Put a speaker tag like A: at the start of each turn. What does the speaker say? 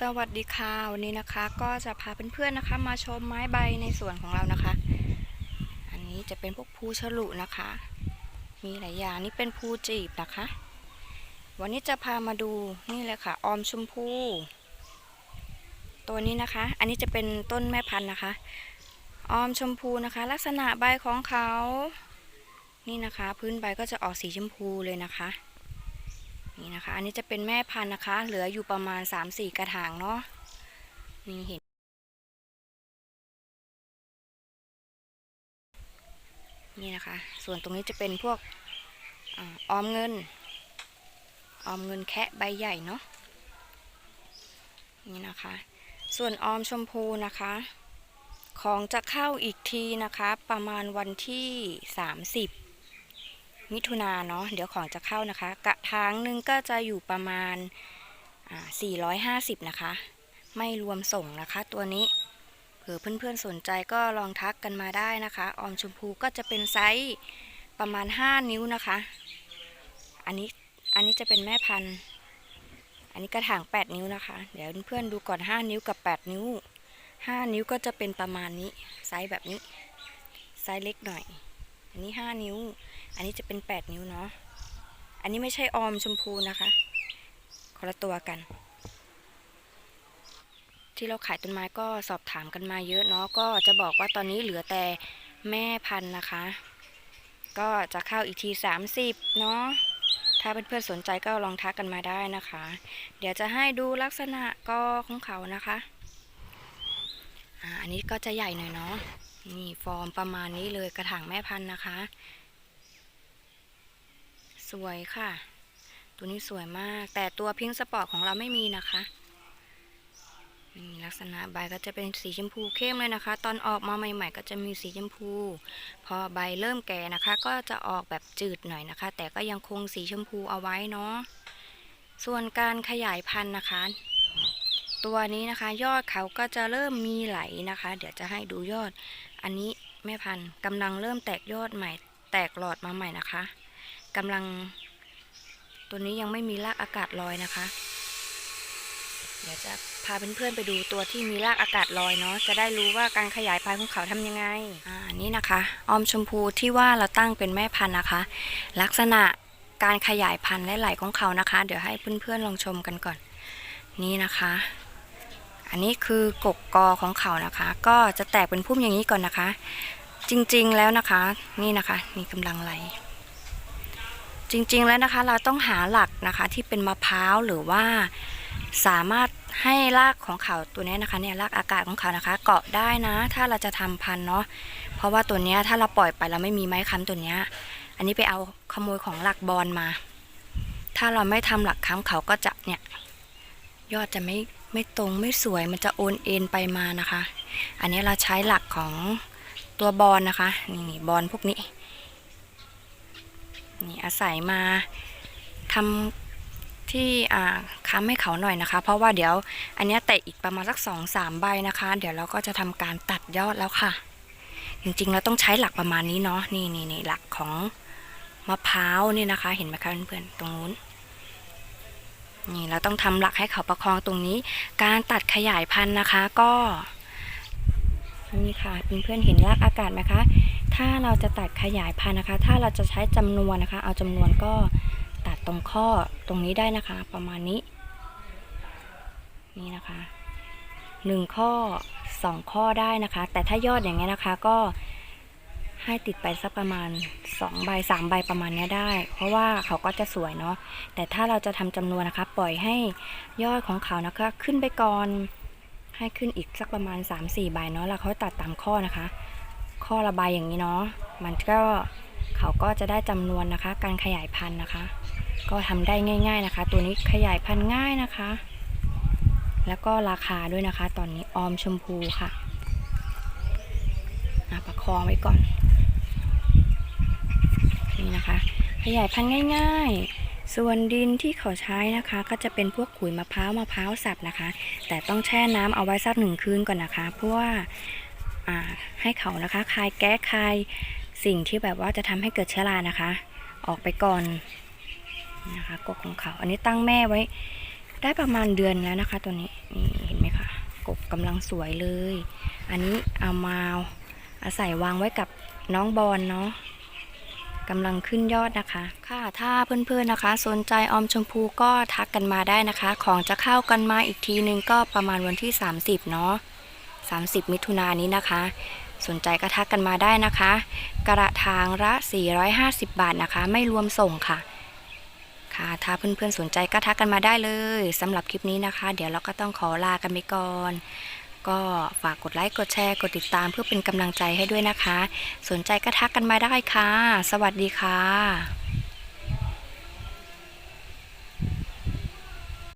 A: สวัสดีค่ะวันนี้นะคะก็จะพาเพื่อนๆนะคะ มาชมไม้ใบในสวนของเรานะคะ อันนี้จะเป็นพวกภูฉลุนะคะ มีหลายอย่างนี่เป็นภูจีบนะคะ วันนี้จะพามาดูนี่เลยค่ะ ออมชมพูตัวนี้นะคะ อันนี้จะเป็นต้นแม่พันธุ์นะคะ ออมชมพูนะคะ ลักษณะใบของเขา นี่นะคะ พื้นใบก็จะออกสีชมพูเลยนะคะ นี่นะคะ อันนี้จะเป็นแม่พันธุ์นะคะ เหลืออยู่ประมาณ 3-4 กระถางเนาะนี่เห็น นี่นะคะ ส่วนตรงนี้จะเป็นพวกอออมเงิน ออมเงินแคะใบใหญ่เนาะนี่นะคะ ส่วนออมชมพูนะคะ ของจะเข้าอีกทีนะคะ ประมาณวันที่ 30 มิถุนาเนาะเดี๋ยวของจะเข้านะคะ กระถางนึงก็จะอยู่ประมาณ 450 นะคะ ไม่รวมส่งนะคะ ตัวนี้เผื่อเพื่อนๆสนใจก็ลองทักกันมาได้นะคะ ออมชมพูก็จะเป็นไซส์ประมาณ 5 นิ้วนะคะ อันนี้อันนี้จะเป็นแม่พันธุ์ อันนี้กระถาง 8 นิ้วนะคะ เดี๋ยวเพื่อนๆดูก่อน 5 นิ้วกับ 8 นิ้ว 5 นิ้วก็จะเป็นประมาณนี้ไซส์แบบนี้ไซส์เล็กหน่อย อันนี้5นิ้ว อันนี้จะเป็น8นิ้วเนาะ อันนี้ไม่ใช่ออมชมพูนะคะ คนละตัวกัน ที่เราขายต้นไม้ก็สอบถามกันมาเยอะเนาะ ก็จะบอกว่าตอนนี้เหลือแต่แม่พันธุ์นะคะ ก็จะเข้าอีกที 30 เนาะ ถ้าเพื่อนๆสนใจก็ลองทักกันมาได้นะคะ เดี๋ยวจะให้ดูลักษณะกอของเขานะคะ อ่า อันนี้ก็จะใหญ่หน่อยเนาะ นี่ฟอร์มประมาณนี้เลยกระถางแม่พันธุ์นะคะ สวยค่ะ ตัวนี้สวยมาก แต่ตัวพิงสปอร์ตของเราไม่มีนะคะนี่ลักษณะใบก็จะเป็นสีชมพูเข้มเลยนะคะ ตอนออกมาใหม่ ๆ ก็จะมีสีชมพู พอใบเริ่มแก่นะคะ ก็จะออกแบบจืดหน่อยนะคะ แต่ก็ยังคงสีชมพูเอาไว้เนาะส่วนการขยายพันธุ์นะคะ ตัวนี้นะคะ ยอดเขาก็จะเริ่มมีไหลนะคะ เดี๋ยวจะให้ดูยอด อันนี้แม่พันธุ์กำลังเริ่มแตกยอดใหม่ แตกหลอดมาใหม่นะคะกำลัง ตัวนี้ยังไม่มีรากอากาศลอยนะคะ เดี๋ยวจะพาเพื่อนๆไปดูตัวที่มีรากอากาศลอยเนาะจะได้รู้ว่าการขยายพันธุ์ของเขาทำยังไงอ่านี่นะคะ ออมชมพูที่ว่าเราตั้งเป็นแม่พันธุ์นะคะ ลักษณะการขยายพันธุ์และไหลของเขานะคะ เดี๋ยวให้เพื่อนๆลองชมกันก่อน นี่นะคะ อันนี้คือกกกอของเขานะคะ ก็จะแตกเป็นพุ่มอย่างนี้ก่อนนะคะ จริงๆแล้วนะคะ นี่นะคะนี่กำลังไหล จริงๆแล้วนะคะ เราต้องหาหลักนะคะที่เป็นมะพร้าวหรือว่าสามารถให้รากของเขาตัวนี้นะคะเนี่ยรากอากาศของเขานะคะ เกาะได้นะ ถ้าเราจะทำพันเนาะเพราะว่าตัวนี้ถ้าเราปล่อยไปเราไม่มีไม้ค้ำตัวนี้อันนี้ไปเอาขโมยของหลักบอลมา ถ้าเราไม่ทำหลักค้ำเขาก็จะเนี่ยยอดจะไม่ ไม่ตรงไม่สวยมันจะโอนเอ็นไปมานะคะ อันนี้เราใช้หลักของตัวบอลนะคะ นี่นี่บอลพวกนี้ นี่อาศัยมาทำที่อ่าค้ำให้เขาหน่อยนะคะ เพราะว่าเดี๋ยวอันนี้ยเตะอีกประมาณสักสองสามใบนะคะ เดี๋ยวเราก็จะทำการตัดยอดแล้วค่ะ จริงๆเราต้องใช้หลักประมาณนี้เนาะนี่นี่นี่หลักของมะพร้าวนี่นะคะ เห็นไหมคะเพื่อนๆตรงนู้น นี่เราต้องทำหลักให้เขาประคองตรงนี้ การตัดขยายพันธุ์นะคะก็นี่ค่ะเพื่อนๆเห็นรากอากาศไหมคะ ถ้าเราจะตัดขยายพันธุ์นะคะ ถ้าเราจะใช้จำนวนนะคะ เอาจำนวนก็ตัดตรงข้อตรงนี้ได้นะคะ ประมาณนี้ นี่นะคะหนึ่งข้อสองข้อได้นะคะ แต่ถ้ายอดอย่างเงี้ยนะคะ ก็ ให้ติดไปสักประมาณสองใบสามใบประมาณนี้ได้ เพราะว่าเขาก็จะสวยเนาะแต่ถ้าเราจะทำจำนวนนะคะ ปล่อยให้ยอดของเขานะคะ ขึ้นไปก่อน ให้ขึ้นอีกสักประมาณ 3-4 ใบเนาะแล้วเขาตัดตามข้อนะคะ ข้อระบายอย่างนี้เนาะมันก็เขาก็จะได้จำนวนนะคะ การขยายพันธุ์นะคะ ก็ทำได้ง่าย ๆนะคะ ตัวนี้ขยายพันธุ์ง่ายนะคะ แล้วก็ราคาด้วยนะคะ ตอนนี้ออมชมพูค่ะ ประคองไว้ก่อน นี่นะคะขยายพันธุ์ง่าย ๆ ส่วนดินที่เขาใช้นะคะ ก็จะเป็นพวกขุยมะพร้าวมะพร้าวสับนะคะ แต่ต้องแช่น้ำเอาไว้สักหนึ่งคืนก่อนนะคะ เพราะว่าอ่าให้เขานะคะคายแก๊สคายสิ่งที่แบบว่าจะทำให้เกิดเชื้อรานะคะ ออกไปก่อนนะคะกกของเขา อันนี้ตั้งแม่ไว้ ได้ประมาณเดือนแล้วนะคะ ตัวนี้นี่เห็นไหมคะกบกำลังสวยเลย อันนี้เอามา อาศัยวางไว้กับน้องบอลเนาะกำลังขึ้นยอดนะคะ ค่ะถ้าเพื่อนๆนะคะ สนใจออมชมพูก็ทักกันมาได้นะคะ ของจะเข้ากันมาอีกทีนึงก็ประมาณวันที่ 30 เนาะ30 มิถุนายนนี้นะคะ สนใจก็ทักกันมาได้นะคะ กระถางละ 450 บาทนะคะ ไม่รวมส่งค่ะ ค่ะ ถ้าเพื่อนๆสนใจก็ทักกันมาได้เลยสำหรับคลิปนี้นะคะ เดี๋ยวเราก็ต้องขอลากันไปก่อน ก็ฝากกดไลค์กดแชร์กดติดตามเพื่อเป็นกำลังใจให้ด้วยนะคะ สนใจก็ทักกันมาได้ค่ะ สวัสดีค่ะ